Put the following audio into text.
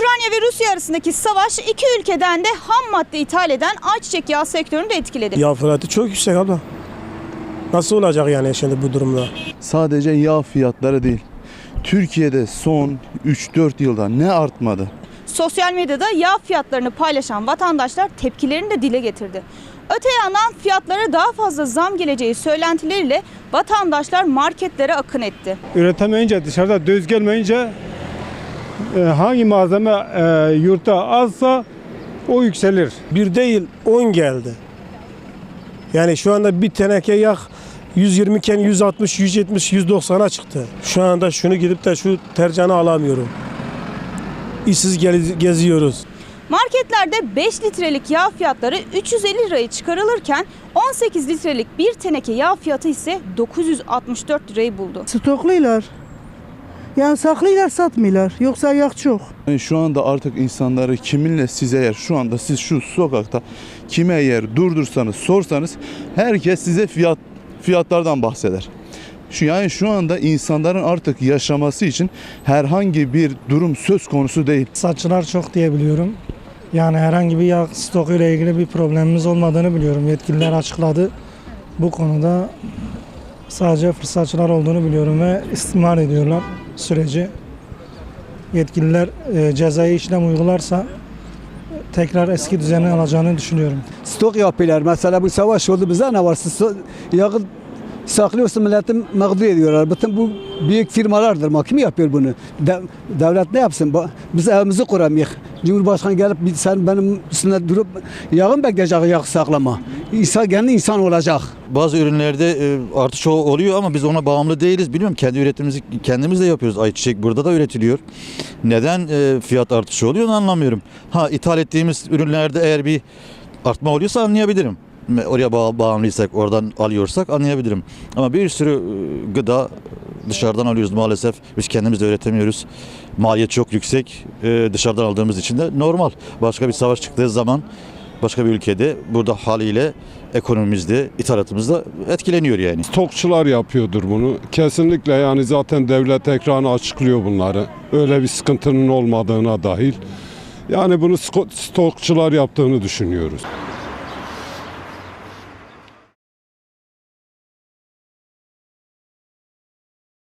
Ukrayna ve Rusya arasındaki savaş iki ülkeden de ham madde ithal eden ayçiçek yağı sektörünü de etkiledi. Yağ fiyatı çok yüksek abla. Nasıl olacak yani şimdi bu durumda? Sadece yağ fiyatları değil. Türkiye'de son 3-4 yılda ne artmadı? Sosyal medyada yağ fiyatlarını paylaşan vatandaşlar tepkilerini de dile getirdi. Öte yandan fiyatlara daha fazla zam geleceği söylentileriyle vatandaşlar marketlere akın etti. üretemeyince dışarıda döz gelmeyince e, hangi malzeme e, yurtta azsa o yükselir. Bir değil 10 geldi. Yani şu anda bir teneke yağ 120 iken 160, 170, 190'a çıktı. Şu anda şunu gidip de şu tercanı alamıyorum. İşsiz gez- geziyoruz. Marketlerde 5 litrelik yağ fiyatları 350 liraya çıkarılırken 18 litrelik bir teneke yağ fiyatı ise 964 lirayı buldu. Stokluyorlar. Yani saklıyorlar satmıyorlar. Yoksa yak çok. Yani şu anda artık insanları kiminle size yer şu anda siz şu sokakta kime yer durdursanız sorsanız herkes size fiyat fiyatlardan bahseder. Şu yani şu anda insanların artık yaşaması için herhangi bir durum söz konusu değil. Satçılar çok diye biliyorum. Yani herhangi bir yağ stokuyla ilgili bir problemimiz olmadığını biliyorum. Yetkililer açıkladı. Bu konuda sadece fırsatçılar olduğunu biliyorum ve istismar ediyorlar süreci. Yetkililer e, cezai işlem uygularsa tekrar eski düzeni alacağını düşünüyorum. stok yapıyorlar. Mesela bu savaş oldu bize ne var? Siz so- Yağı saklıyorsun milleti mağdur ediyorlar. Bütün bu büyük firmalardır. Ma kim yapıyor bunu? De- devlet ne yapsın? Biz evimizi kuramayız. Cumhurbaşkanı gelip sen benim üstünde durup yağın bekleyecek yağ saklama. İnsan kendi insan olacak. Bazı ürünlerde e, artış oluyor ama biz ona bağımlı değiliz. Bilmiyorum kendi üretimimizi kendimiz de yapıyoruz. Ayçiçek burada da üretiliyor. Neden e, fiyat artışı oluyor onu anlamıyorum. Ha ithal ettiğimiz ürünlerde eğer bir artma oluyorsa anlayabilirim. Oraya bağ- bağımlıysak, oradan alıyorsak anlayabilirim. Ama bir sürü e, gıda dışarıdan alıyoruz maalesef. Biz kendimiz de üretemiyoruz. Maliyet çok yüksek. E, dışarıdan aldığımız için de normal. Başka bir savaş çıktığı zaman başka bir ülkede burada haliyle ekonomimizde, ithalatımızda etkileniyor yani. Stokçular yapıyordur bunu. Kesinlikle yani zaten devlet ekranı açıklıyor bunları. Öyle bir sıkıntının olmadığına dahil. Yani bunu stokçular yaptığını düşünüyoruz.